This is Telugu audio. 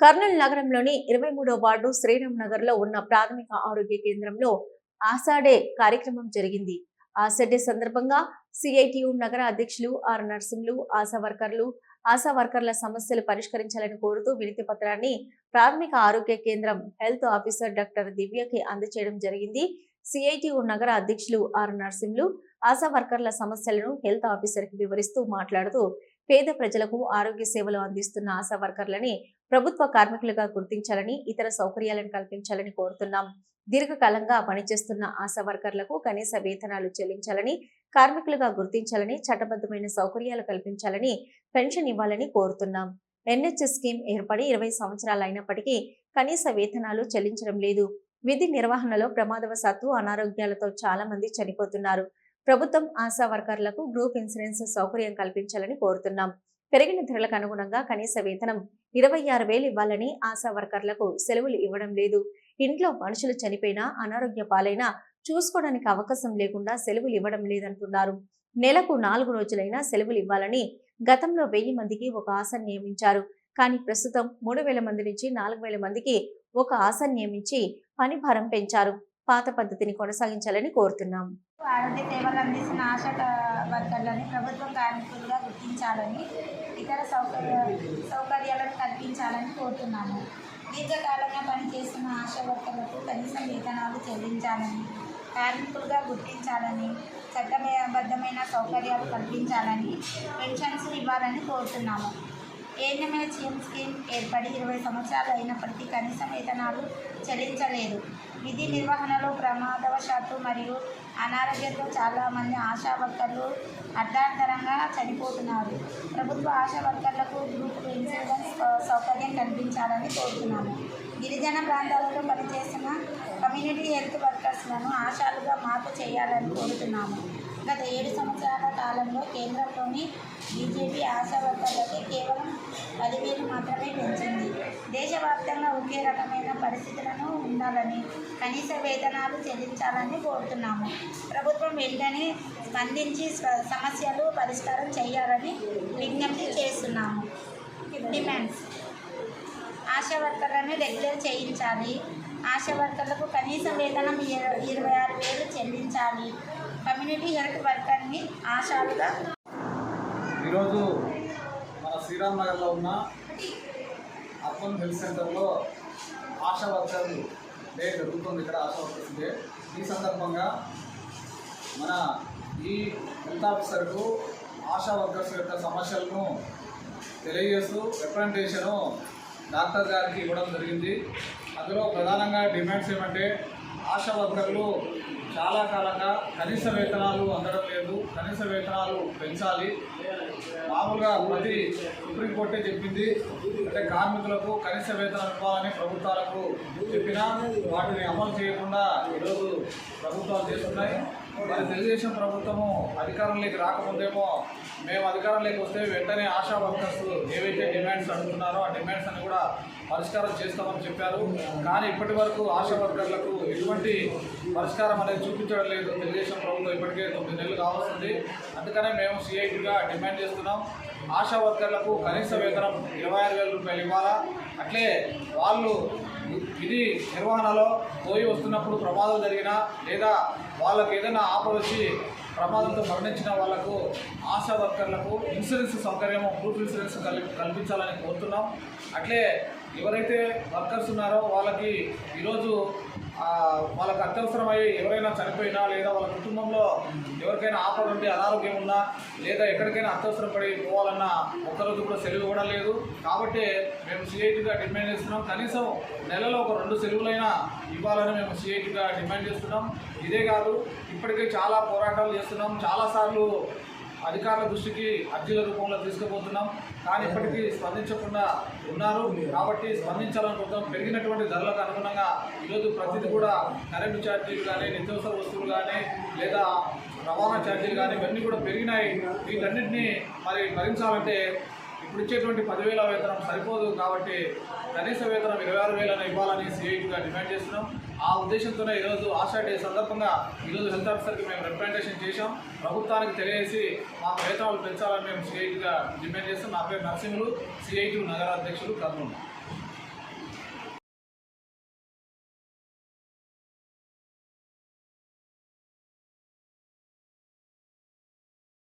కర్నూలు నగరంలోని ఇరవై మూడో వార్డు శ్రీరామ్ నగర్లో ఉన్న ప్రాథమిక ఆరోగ్య కేంద్రంలో ఆసాడే కార్యక్రమం జరిగింది. ఆసాడే సందర్భంగా సిఐటియు నగర అధ్యక్షులు ఆర్ నర్సింగ్లు ఆశా వర్కర్లు ఆశా వర్కర్ల సమస్యలు పరిష్కరించాలని కోరుతూ వినతి పత్రాన్ని ప్రాథమిక ఆరోగ్య కేంద్రం హెల్త్ ఆఫీసర్ డాక్టర్ దివ్యకి అందజేయడం జరిగింది. సిఐటియు నగర అధ్యక్షులు ఆర్ నర్సింహులు ఆశా వర్కర్ల సమస్యలను హెల్త్ ఆఫీసర్కి వివరిస్తూ మాట్లాడుతూ పేద ప్రజలకు ఆరోగ్య సేవలు అందిస్తున్న ఆశా వర్కర్లని ప్రభుత్వ కార్మికులుగా గుర్తించాలని ఇతర సౌకర్యాలను కల్పించాలని కోరుతున్నాం. దీర్ఘకాలంగా పనిచేస్తున్న ఆశా వర్కర్లకు కనీస వేతనాలు చెల్లించాలని కార్మికులుగా గుర్తించాలని చట్టబద్ధమైన సౌకర్యాలు కల్పించాలని పెన్షన్ ఇవ్వాలని కోరుతున్నాం. ఎన్హెచ్ఎస్ స్కీమ్ ఏర్పడి ఇరవై సంవత్సరాలు అయినప్పటికీ కనీస వేతనాలు చెల్లించడం లేదు. విధి నిర్వహణలో ప్రమాదవశాత్తు అనారోగ్యాలతో చాలా మంది చనిపోతున్నారు. ప్రభుత్వం ఆశా వర్కర్లకు గ్రూప్ ఇన్సూరెన్స్ సౌకర్యం కల్పించాలని కోరుతున్నాం. పెరిగిన ధరలకు అనుగుణంగా కనీస వేతనం ఇరవై ఆరు వేలు ఇవ్వాలని ఆశా వర్కర్లకు సెలవులు ఇవ్వడం లేదు. ఇంట్లో మనుషులు చనిపోయినా అనారోగ్య పాలైనా చూసుకోవడానికి అవకాశం లేకుండా సెలవులు ఇవ్వడం లేదంటున్నారు. నెలకు నాలుగు రోజులైనా సెలవులు ఇవ్వాలని గతంలో వెయ్యి మందికి ఒక ఆశ నియమించారు. కానీ ప్రస్తుతం మూడు వేల మంది నుంచి నాలుగు వేల మందికి ఒక ఆశ నియమించి పని భారం పెంచారు. పాత పద్ధతిని కొనసాగించాలని కోరుతున్నాం. ఆరోగ్య సేవలు అందిస్తున్న ఆశా వర్కర్లని ప్రభుత్వ కార్మికులుగా గుర్తించాలని ఇతర సౌకర్య సౌకర్యాలను కల్పించాలని కోరుతున్నాను దీర్ఘకాలంగా పనిచేస్తున్న ఆశా వర్కర్లకు కనీస వేతనాలు చెల్లించాలని కార్మికులుగా గుర్తించాలని చట్టబద్ధమైన సౌకర్యాలు కల్పించాలని పెన్షన్స్ ఇవ్వాలని కోరుతున్నాము. ఏఎన్ఎంఏ సీఎం స్కీమ్ ఏర్పడి ఇరవై సంవత్సరాలు అయినప్పటికీ కనీస వేతనాలు చెల్లించలేదు. విధి నిర్వహణలో ప్రమాదవశాత్తు మరియు అనారోగ్యంతో చాలామంది ఆశా వర్కర్లు అర్ధాంతరంగా చనిపోతున్నారు. ప్రభుత్వ ఆశా వర్కర్లకు గ్రూప్ ఇన్సూరెన్స్ సౌకర్యం కల్పించాలని కోరుతున్నాము. గిరిజన ప్రాంతాలలో పనిచేస్తున్న కమ్యూనిటీ హెల్త్ వర్కర్స్లను ఆశాలుగా మార్పు చేయాలని కోరుతున్నాము. గత ఏడు సంవత్సరాల కాలంలో కేంద్రంలోని బీజేపీ ఆశా వర్కర్లకి కేవలం పదివేలు మాత్రమే పెంచింది. దేశవ్యాప్తంగా ఒకే రకమైన పరిస్థితులను ఉండాలని కనీస వేతనాలు చెల్లించాలని కోరుతున్నాము. ప్రభుత్వం వెంటనే స్పందించి సమస్యలు పరిష్కారం చేయాలని విజ్ఞప్తి చేస్తున్నాము. డిమాండ్స్ ఆశా వర్కర్లను రెగ్యులర్ చేయించాలి. ఆశా వర్కర్లకు కనీస వేతనం ఇరవై ఆరు వేలు చెల్లించాలి. కమ్యూనిటీ హెల్త్ వర్కర్ని ఆశాలుగా ఈరోజు మన శ్రీరామ్ నగర్లో ఉన్న అర్బన్ హెల్త్ సెంటర్లో ఆశా వర్కర్లు డే జరుగుతుంది ఇక్కడ ఆశా వర్కర్స్ డే. ఈ సందర్భంగా మన ఈ హెల్త్ ఆఫీసర్కు ఆశా వర్కర్స్ యొక్క సమస్యలను తెలియజేస్తూ రిప్రజెంటేషను డాక్టర్ గారికి ఇవ్వడం జరిగింది. అందులో ప్రధానంగా డిమాండ్స్ ఏమంటే ఆశా వర్కర్లు చాలా కాలంగా కనీస వేతనాలు అందడం లేదు. కనీస వేతనాలు పెంచాలి. మామూలుగా ప్రతి సుప్రీంకోర్టే చెప్పింది అంటే కార్మికులకు కనీస వేతనం ఇవ్వాలని ప్రభుత్వాలకు చెప్పినా వాటిని అమలు చేయకుండా ఈరోజు ప్రభుత్వాలు చేస్తున్నాయి. మరి తెలుగుదేశం ప్రభుత్వము అధికారంలోకి రాకముందేమో మేము అధికారంలోకి వస్తే వెంటనే ఆశా వర్కర్స్ ఏవైతే డిమాండ్స్ అడుగుతున్నారో ఆ డిమాండ్స్ అని కూడా పరిష్కారం చేస్తామని చెప్పారు. కానీ ఇప్పటి వరకు ఆశా వర్కర్లకు ఎటువంటి పరిష్కారం అనేది చూపించడం లేదు. తెలుగుదేశం ప్రభుత్వం ఇప్పటికే తొమ్మిది నెలలు కావాల్సింది అందుకనే మేము సిఐటిగా డిమాండ్ చేస్తున్నాం. ఆశా వర్కర్లకు కనీస వేతనం ఇరవై ఆరు వేల రూపాయలు ఇవ్వాలా? అట్లే వాళ్ళు విధి నిర్వహణలో పోయి వస్తున్నప్పుడు ప్రమాదం జరిగినా లేదా వాళ్ళకి ఏదైనా ఆపద వచ్చి ప్రమాదంతో మరణించిన వాళ్ళకు ఆశా వర్కర్లకు ఇన్సూరెన్స్ సౌకర్యము గ్రూప్ ఇన్సూరెన్స్ కల్పించాలని కోరుతున్నాం. అట్లే ఎవరైతే వర్కర్స్ ఉన్నారో వాళ్ళకి ఈరోజు వాళ్ళకి అత్యవసరమై ఎవరైనా చనిపోయినా లేదా వాళ్ళ కుటుంబంలో ఎవరికైనా ఆపద ఉండి అనారోగ్యం ఉన్నా లేదా ఎక్కడికైనా అత్యవసరం పడి పోవాలన్నా ఒక్కరోజు కూడా సెలవు ఇవ్వడం లేదు. కాబట్టి మేము సిఐటిగా డిమాండ్ చేస్తున్నాం. కనీసం నెలలో ఒక రెండు సెలవులైనా ఇవ్వాలని మేము సిఐటిగా డిమాండ్ చేస్తున్నాం. ఇదే కాదు ఇప్పటికే చాలా పోరాటాలు చేస్తున్నాం. చాలాసార్లు అధికారుల దృష్టికి అర్జీల రూపంలో తీసుకుపోతున్నాం. కానీ ఇప్పటికీ స్పందించకుండా ఉన్నారు. కాబట్టి స్పందించాలనుకుంటాం పెరిగినటువంటి ధరలకు అనుగుణంగా ఈరోజు ప్రతిదీ కూడా కరెంటు ఛార్జీలు కానీ నిత్యావసర వస్తువులు కానీ లేదా రవాణా ఛార్జీలు కానీ ఇవన్నీ కూడా పెరిగినాయి. వీటన్నిటిని మరి భరించాలంటే ఇప్పుడు ఇచ్చేటువంటి పదివేల వేతనం సరిపోదు కాబట్టి కనీస వేతనం ఇరవై ఆరు వేలను ఇవ్వాలని సిఐటిగా డిమాండ్ చేస్తున్నాం. ఆ ఉద్దేశంతోనే ఈరోజు ఆశా డే సందర్భంగా ఈరోజు హెల్త్ ఆఫీసర్కి మేము రిప్రజెంటేషన్ చేశాం. ప్రభుత్వానికి తెలియజేసి మా వేతనాలు పెంచాలని మేము సిఐటిగా డిమాండ్ చేస్తాం. నా పేరు నరసింహులు సిఐటి నగర అధ్యక్షులు కర్నూలు.